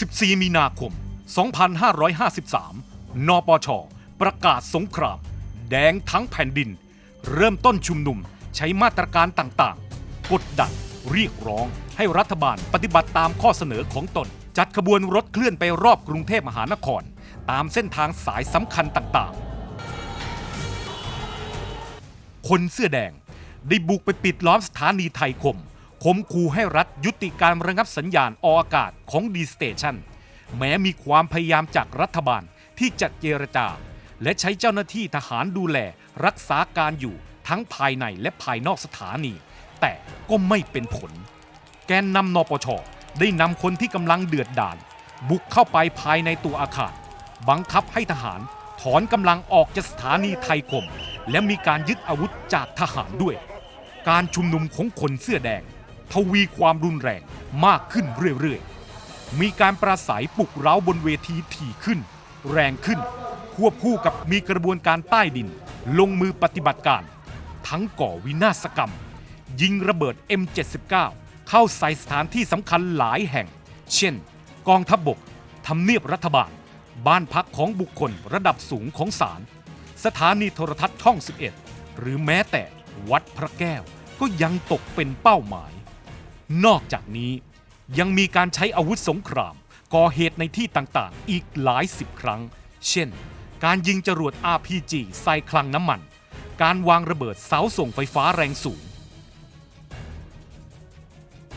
14 มีนาคม 2553 นปช ประกาศสงคราม แดงทั้งแผ่นดิน เริ่มต้นชุมนุมใช้มาตรการต่างๆ กดดันเรียกร้องให้รัฐบาลปฏิบัติตามข้อเสนอของตน จัดขบวนรถเคลื่อนไปรอบกรุงเทพมหานคร ตามเส้นทางสายสำคัญต่างๆ คนเสื้อแดงได้บุกไปปิดล้อมสถานีไทยคม คมคูให้รัฐยุติการระงับสัญญาณออกอากาศของดีสเตชันแม้มีความพยายามจากรัฐบาลที่จะเจรจา และใช้เจ้าหน้าที่ทหารดูแลรักษาการอยู่ทั้งภายในและภายนอกสถานี แต่ก็ไม่เป็นผล แกนนำนปช ได้นำคนที่กำลังเดือดดาล บุกเข้าไปภายในตัวอาคาร บังคับให้ทหารถอนกำลังออกจากสถานีไทยคม และมีการยึดอาวุธจากทหารด้วย การชุมนุมของคนเสื้อแดง ทวีความรุนแรงมากขึ้นเรื่อยๆ มีการปราศัยปลุกเร้าบนเวทีถี่ขึ้น แรงขึ้น ควบคู่กับมีกระบวนการใต้ดิน ลงมือปฏิบัติการ ทั้งก่อวินาศกรรม ยิงระเบิด M79 เข้าใส่สถานที่สำคัญหลายแห่ง เช่น กองทัพบบกทำเนียบรัฐบาล บ้านพักของบุคคลระดับสูงของศาลสถานีโทรทัศน์ช่อง 11 หรือแม้แต่วัดพระแก้วก็ยังตกเป็นเป้าหมาย นอกจากนี้ยังมีการใช้อาวุธสงคราม ก่อเหตุในที่ต่างๆ อีกหลายสิบครั้ง เช่น การยิงจรวด RPG ใส่คลังน้ำมัน การวางระเบิดเสาส่งไฟฟ้าแรงสูง